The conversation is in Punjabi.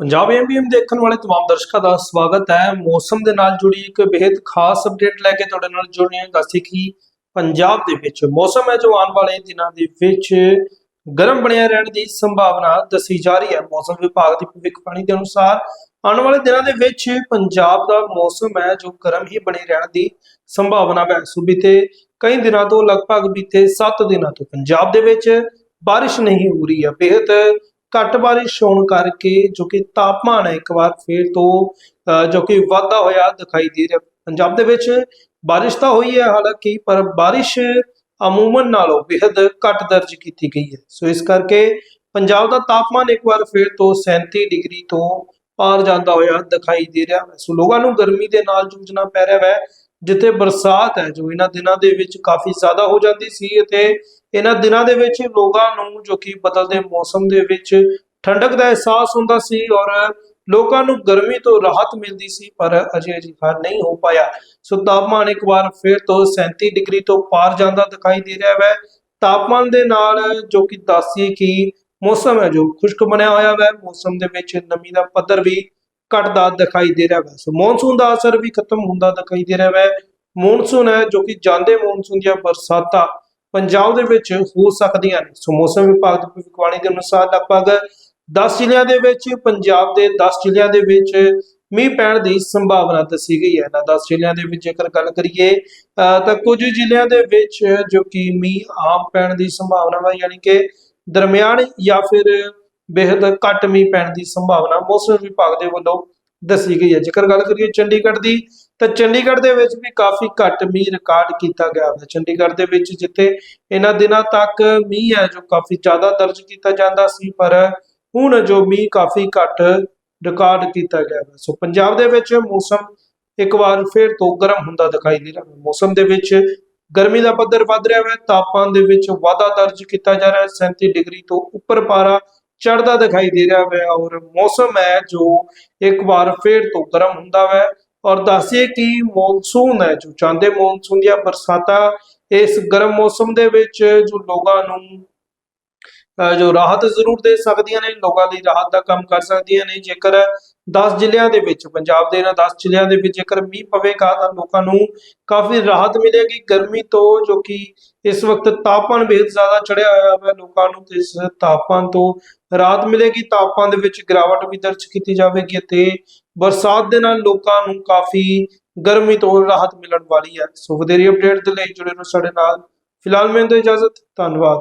ਪੰਜਾਬ ਐਮਬੀਐਮ ਦੇਖਣ ਵਾਲੇ तमाम ਦਰਸ਼ਕਾਂ ਦਾ ਸਵਾਗਤ ਹੈ। ਮੌਸਮ ਦੇ ਨਾਲ ਜੁੜੀ ਇੱਕ ਬੇहद ਖਾਸ ਅਪਡੇਟ ਲੈ ਕੇ ਤੁਹਾਡੇ ਨਾਲ ਜੁੜੇ ਹਾਂ। ਦੱਸੀ ਕਿ ਪੰਜਾਬ ਦੇ ਵਿੱਚ ਮੌਸਮ ਹੈ ਜੋ ਆਉਣ ਵਾਲੇ ਦਿਨਾਂ ਦੇ ਵਿੱਚ ਗਰਮ ਬਣਿਆ ਰਹਿਣ ਦੀ ਸੰਭਾਵਨਾ ਦੱਸੀ ਜਾ ਰਹੀ ਹੈ। ਮੌਸਮ ਵਿਭਾਗ ਦੀ ਭਵਿੱਖਬਾਣੀ ਦੇ ਅਨੁਸਾਰ ਆਉਣ ਵਾਲੇ ਦਿਨਾਂ ਦੇ ਵਿੱਚ ਪੰਜਾਬ ਦਾ ਮੌਸਮ ਹੈ ਜੋ ਗਰਮ ਹੀ ਬਣੇ ਰਹਿਣ ਦੀ ਸੰਭਾਵਨਾ ਹੈ। ਸੂਬੇ ਤੇ ਕਈ ਦਿਨਾਂ ਤੋਂ ਲਗਭਗ ਬੀਤੇ 7 ਦਿਨਾਂ ਤੋਂ ਪੰਜਾਬ ਦੇ ਵਿੱਚ ਬਾਰਿਸ਼ ਨਹੀਂ ਹੋ ਰਹੀ ਹੈ। ਬੇहद ਘੱਟ ਬਾਰਿਸ਼ ਹੋਣ ਕਰਕੇ ਜੋ ਕਿ ਤਾਪਮਾਨ ਹੈ ਇੱਕ ਵਾਰ ਫੇਰ ਤੋਂ ਅਹ, ਜੋ ਕਿ ਵਾਧਾ ਹੋਇਆ ਦਿਖਾਈ ਦੇ ਰਿਹਾ। ਪੰਜਾਬ ਦੇ ਵਿੱਚ ਬਾਰਿਸ਼ ਤਾਂ ਹੋਈ ਹੈ ਹਾਲਾਂਕਿ ਪਰ ਬਾਰਿਸ਼ ਅਮੂਮਨ ਨਾਲੋਂ ਬੇहद ਘੱਟ ਦਰਜ ਕੀਤੀ ਗਈ ਹੈ। ਸੋ ਇਸ ਕਰਕੇ ਪੰਜਾਬ ਦਾ ਤਾਪਮਾਨ ਇੱਕ ਵਾਰ ਫੇਰ ਤੋਂ 37 ਡਿਗਰੀ ਤੋਂ ਪਾਰ ਜਾਂਦਾ ਹੋਇਆ ਦਿਖਾਈ ਦੇ ਰਿਹਾ। ਹੈ ਸੋ ਲੋਕਾਂ ਨੂੰ ਗਰਮੀ ਦੇ ਨਾਲ ਜੂਝਣਾ ਪੈ ਰਿਹਾ ਹੈ। ਜਿੱਥੇ ਬਰਸਾਤ ਹੈ, ਜੋ ਇਹਨਾਂ ਦਿਨਾਂ ਦੇ ਵਿੱਚ ਕਾਫੀ ਜ਼ਿਆਦਾ ਹੋ ਜਾਂਦੀ ਸੀ ਅਤੇ ਇਹਨਾਂ ਦਿਨਾਂ ਦੇ ਵਿੱਚ ਲੋਕਾਂ ਨੂੰ, ਜੋ ਕਿ ਬਦਲਦੇ ਮੌਸਮ ਦੇ ਵਿੱਚ ਠੰਡਕ ਦਾ ਅਹਿਸਾਸ ਹੁੰਦਾ ਸੀ ਔਰ ਲੋਕਾਂ ਨੂੰ ਗਰਮੀ ਤੋਂ ਰਾਹਤ ਮਿਲਦੀ ਸੀ, ਪਰ ਅਜੇ ਅਜਿਹਾ ਨਹੀਂ ਹੋ ਪਾਇਆ। ਸੋ ਤਾਪਮਾਨ ਇੱਕ ਵਾਰ ਫਿਰ ਤੋਂ 37 ਡਿਗਰੀ ਤੋਂ ਪਾਰ ਜਾਂਦਾ ਦਿਖਾਈ ਦੇ ਰਿਹਾ ਹੈ। ਤਾਪਮਾਨ ਦੇ ਨਾਲ ਜੋ ਕਿ ਦੱਸੀਏ ਕਿ ਮੌਸਮ ਹੈ, ਜੋ ਖੁਸ਼ਕ ਬਣਿਆ ਹੋਇਆ ਹੈ, ਮੌਸਮ ਦੇ ਵਿੱਚ ਨਮੀ ਦਾ ਪੱਧਰ ਵੀ ਘਟਦਾ ਦਿਖਾਈ ਦੇ ਰਿਹਾ ਹੈ ਸੋ ਮੌਨਸੂਨ ਦਾ ਅਸਰ ਵੀ ਖਤਮ ਹੁੰਦਾ ਦਿਖਾਈ ਦੇ ਰਿਹਾ ਹੈ ਮੌਨਸੂਨ ਹੈ ਜੋ ਕਿ ਜਾਂਦੇ ਮੌਨਸੂਨ ਦੀਆਂ ਬਰਸਾਤਾਂ ਪੰਜਾਬ ਦੇ ਵਿੱਚ ਹੋ ਸਕਦੀਆਂ ਨੇ। ਸੋ ਮੌਸਮ ਵਿਭਾਗ ਦੀ ਭਵਿੱਖਬਾਣੀ ਦੇ ਅਨੁਸਾਰ ਲਗਭਗ 10 ਜ਼ਿਲ੍ਹਿਆਂ ਦੇ ਵਿੱਚ, ਪੰਜਾਬ ਦੇ 10 ਜ਼ਿਲ੍ਹਿਆਂ ਦੇ ਵਿੱਚ ਮੀਂਹ ਪੈਣ ਦੀ ਸੰਭਾਵਨਾ ਦੱਸੀ ਗਈ ਹੈ। ਨਾ 10 ਜ਼ਿਲ੍ਹਿਆਂ ਦੇ ਵਿੱਚ ਜੇਕਰ ਗੱਲ ਕਰੀਏ, ਅਹ ਤਾਂ ਕੁਝ ਜ਼ਿਲ੍ਹਿਆਂ ਦੇ ਵਿੱਚ ਜੋ ਕਿ ਮੀਂਹ ਆਮ ਪੈਣ ਦੀ ਸੰਭਾਵਨਾ ਹੈ ਯਾਨੀ ਕਿ ਦਰਮਿਆਨ ਜਾਂ ਫਿਰ ਬੇहद ਘੱਟ ਮੀਂਹ ਪੈਣ ਦੀ ਸੰਭਾਵਨਾ ਮੌਸਮ ਵਿਭਾਗ ਦੇ ਵੱਲੋਂ ਦੱਸੀ ਗਈ ਹੈ। ਜੇਕਰ ਗੱਲ ਕਰੀਏ ਚੰਡੀਗੜ੍ਹ ਦੀ, ਤਾਂ ਚੰਡੀਗੜ੍ਹ ਦੇ ਵਿੱਚ ਵੀ ਕਾਫੀ ਘੱਟ ਮੀਂਹ ਰਿਕਾਰਡ ਕੀਤਾ ਗਿਆ ਹੈ ਚੰਡੀਗੜ੍ਹ ਦੇ ਵਿੱਚ ਜਿੱਥੇ ਇਹਨਾਂ ਦਿਨਾਂ ਤੱਕ ਮੀਂਹ ਹੈ, ਜੋ ਕਾਫੀ ਜ਼ਿਆਦਾ ਦਰਜ ਕੀਤਾ ਜਾਂਦਾ ਸੀ, ਪਰ ਹੁਣ ਜੋ ਮੀਂਹ ਕਾਫੀ ਘੱਟ ਰਿਕਾਰਡ ਕੀਤਾ ਗਿਆ ਹੈ ਸੋ ਪੰਜਾਬ ਦੇ ਵਿੱਚ ਮੌਸਮ ਇੱਕ ਵਾਰ ਫਿਰ ਤੋਂ ਗਰਮ ਹੁੰਦਾ ਦਿਖਾਈ ਦੇ ਰਿਹਾ ਹੈ। ਮੌਸਮ ਦੇ ਵਿੱਚ ਗਰਮੀ ਦਾ ਪੱਧਰ ਵੱਧ ਰਿਹਾ ਹੈ। ਤਾਪਮਾਨ ਦੇ ਵਿੱਚ ਵਾਧਾ ਦਰਜ ਕੀਤਾ ਜਾ ਰਿਹਾ ਹੈ। 37 ਡਿਗਰੀ ਤੋਂ ਉੱਪਰ ਪਾਰਾ ਚੜਦਾ ਦਿਖਾਈ ਦੇ ਰਿਹਾ ਹੈ ਔਰ ਮੌਸਮ ਹੈ ਜੋ ਇੱਕ ਵਾਰ ਫੇਰ ਤੋਂ ਗਰਮ ਹੁੰਦਾ ਹੈ ਔਰ ਦੱਸੀਏ ਕਿ ਮੌਨਸੂਨ ਹੈ, ਜੋ ਚਾਹੁੰਦੇ ਮੌਨਸੂਨ ਦੀਆਂ ਬਰਸਾਤਾਂ ਇਸ ਗਰਮ ਮੌਸਮ ਦੇ ਵਿੱਚ ਜੋ ਲੋਕਾਂ ਨੂੰ ਜੋ ਰਾਹਤ ਜ਼ਰੂਰ ਦੇ ਸਕਦੀਆਂ ਨੇ, ਲੋਕਾਂ ਲਈ ਰਾਹਤ ਦਾ ਕੰਮ ਕਰ ਸਕਦੀਆਂ ਨੇ। ਜੇਕਰ 10 ਜ਼ਿਲ੍ਹਿਆਂ ਦੇ ਵਿੱਚ, ਪੰਜਾਬ ਦੇ ਇਹਨਾਂ 10 ਜ਼ਿਲ੍ਹਿਆਂ ਦੇ ਵਿੱਚ ਜੇਕਰ ਮੀਂਹ ਪਵੇਗਾ, ਤਾਂ ਲੋਕਾਂ ਨੂੰ ਕਾਫੀ ਰਾਹਤ ਮਿਲੇਗੀ। ਗਰਮੀ ਤੋਂ, ਜੋ ਕਿ ਇਸ ਵਕਤ ਤਾਪਮਾਨ ਬੇहद ਜ਼ਿਆਦਾ ਚੜਿਆ ਹੋਇਆ ਹੈ ਲੋਕਾਂ ਨੂੰ ਤੇ ਇਸ ਤਾਪਮਾਨ ਤੋਂ ਰਾਹਤ ਮਿਲੇਗੀ। ਤਾਪਮਾਨ ਦੇ ਵਿੱਚ ਗਿਰਾਵਟ ਵੀ ਦਰਜ ਕੀਤੀ ਜਾਵੇਗੀ ਅਤੇ ਬਰਸਾਤ ਦੇ ਨਾਲ ਲੋਕਾਂ ਨੂੰ ਕਾਫੀ ਗਰਮੀ ਤੋਂ ਰਾਹਤ ਮਿਲਣ ਵਾਲੀ ਹੈ। ਸੋ ਵਧੇਰੀ ਅਪਡੇਟ ਦੇ ਲਈ ਜੁੜੇ ਰਹੋ ਸਾਡੇ ਨਾਲ। ਫਿਲਹਾਲ ਮੈਨੂੰ ਇਜਾਜ਼ਤ। ਧੰਨਵਾਦ।